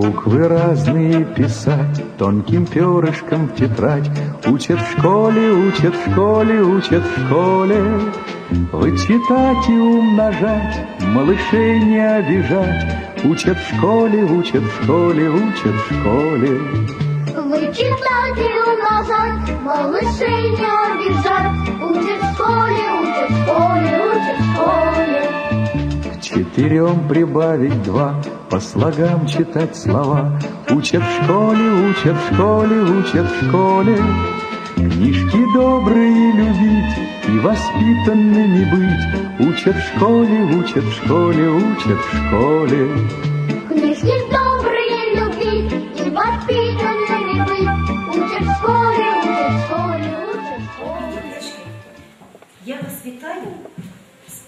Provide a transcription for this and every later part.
Буквы разные писать тонким перышком в тетрадь. Учат в школе, учат в школе, учат в школе. Вычитать и умножать, малышей не обижать. Учат в школе, учат в школе, учат в школе. Вычитать и умножать, малышей не обижать четырем прибавить два, по слогам читать слова. Учат в школе, учат в школе, учат в школе. Книжки добрые любить и воспитанными быть. Учат в школе, учат в школе, учат в школе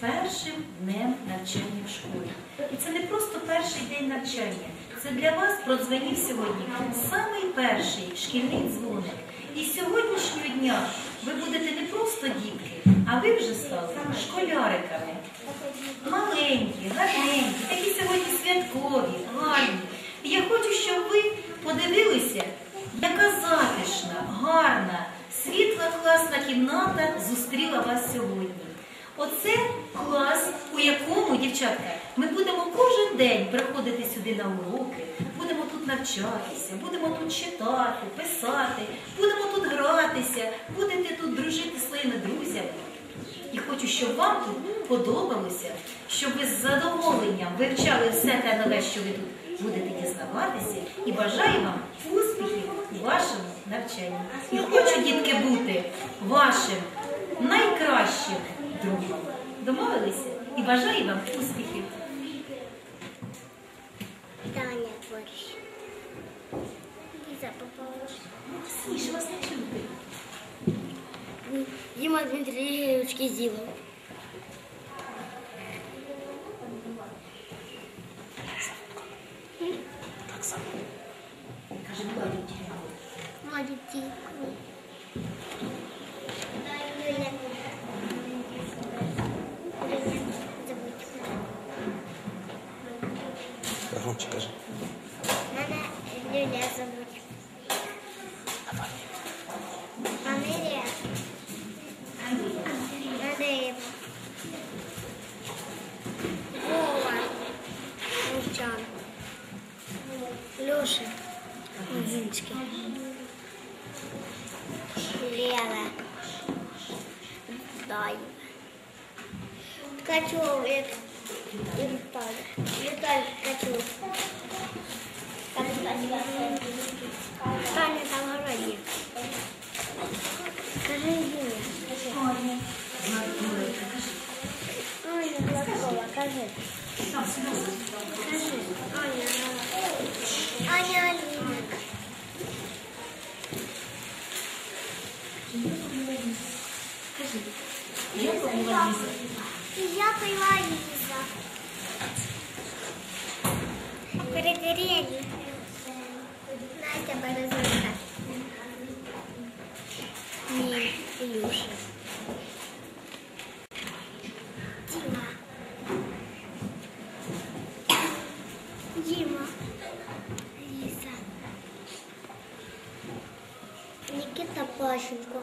першим днем навчання в школі. І це не просто перший день навчання. Це для вас продзвонив сьогодні самий перший шкільний дзвоник. І з сьогоднішнього дня ви будете не просто дітки, а ви вже стали школяриками. Маленькі, гарненькі, такі сьогодні святкові, гарні. І я хочу, щоб ви подивилися, яка затишна, гарна, світла класна кімната зустріла вас сьогодні. Оце клас, у якому, дівчатка, ми будемо кожен день приходити сюди на уроки, будемо тут навчатися, будемо тут читати, писати, будемо тут гратися, будете тут дружити зі своїми друзями. І хочу, щоб вам тут подобалося, щоб ви з задоволенням вивчали все те нове, що ви тут будете дізнаватися, і бажаю вам успіхів у вашому навчанні. І хочу, дітки, бути вашим найкращим другом. Домовилися? І бажаю вам успіхів. Таня твориш. Ліза попалась. Сніше вас не чути. Дима Дмитриевич Кизилов. Каже, Владимир. Мадики. Громче кажи. Мене Юлія зовуть. Фамілія Надеєва. Вова. Мовчан. Леша. Лозинський. Лера. Дай. Ткачов, як і Віталій. Віталій Ткачов. Таня там городі. Скажи Юля. Аня Гладкова, кажи. Скажи. Аня. Аня Аліна. Кажи. Я побула Ліза. Я пила Ліза. Передереві. Настя Березинка. Ні, Ілюша. Діма. Діма. Ліза. Нікіта Пащенко.